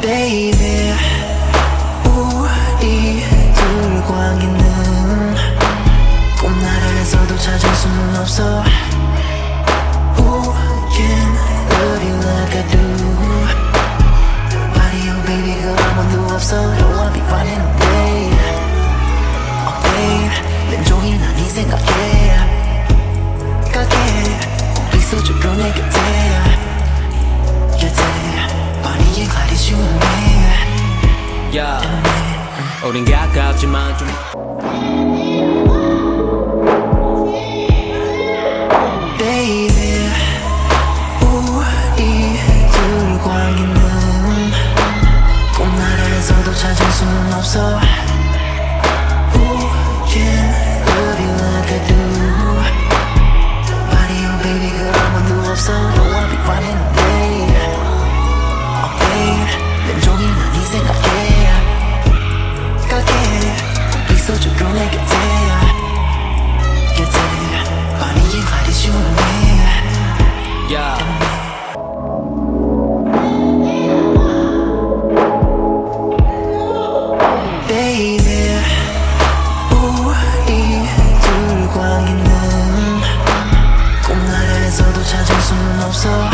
baby 우리 둘 광기는 꿈나라에서도 찾을 수는 없어 Who can love you like I do Body oh baby 그 아무도 없어 Don't wanna be running away Oh babe 맨종일 난네 생각해 생각해 있어줘 내 곁에 내야 우린 가깝지만 좀 Baby 우리 둘 관계는 꿈나라에서도 찾을 수는 없어 있어줘요 내 곁에 곁에 둘 관계는 꿈나라에서도 찾을 수는 없어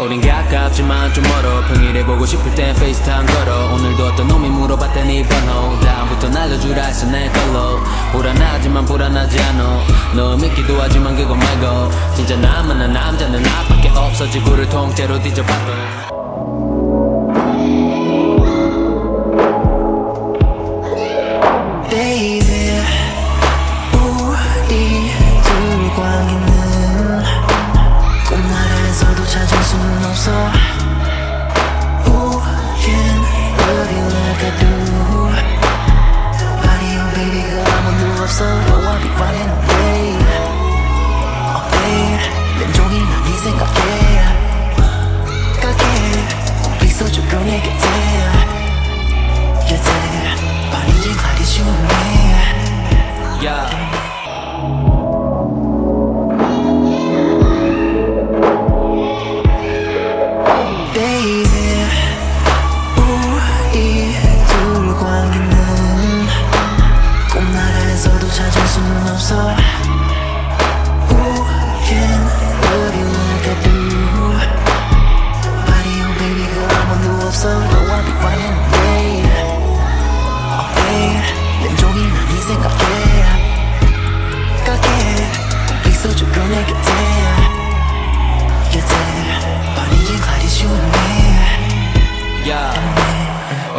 우린 가깝지만 좀 멀어. 평일에 보고 싶을 땐 페이스타임 걸어. 오늘도 어떤 놈이 물어봤더니 번호. 다음부터 날려주라 했어 내 걸로. 불안하지만 불안하지 않아 너 믿기도 하지만 그거 말고. 진짜 나만한 남자는 나밖에 없어. 지구를 통째로 뒤져봐도 없어 like I do Nobody oh baby girl 아무도 없어 Don't wanna be running away Oh babe 왼종일 난네 생각해 가게 꼭 있어줘요 내 곁에 곁에 빠르게 가리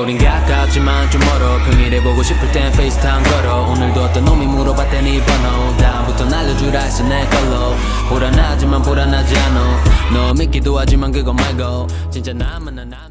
우린 가깝지만 좀 멀어 평일에 보고 싶을 땐 페이스타임 걸어. 오늘도 어떤 놈이 물어봤더니 번호. 다음부터 날려주라 했어 내 걸로. 불안하지만 불안하지 않아. 너 믿기도 하지만 그거 말고. 진짜 나만한 남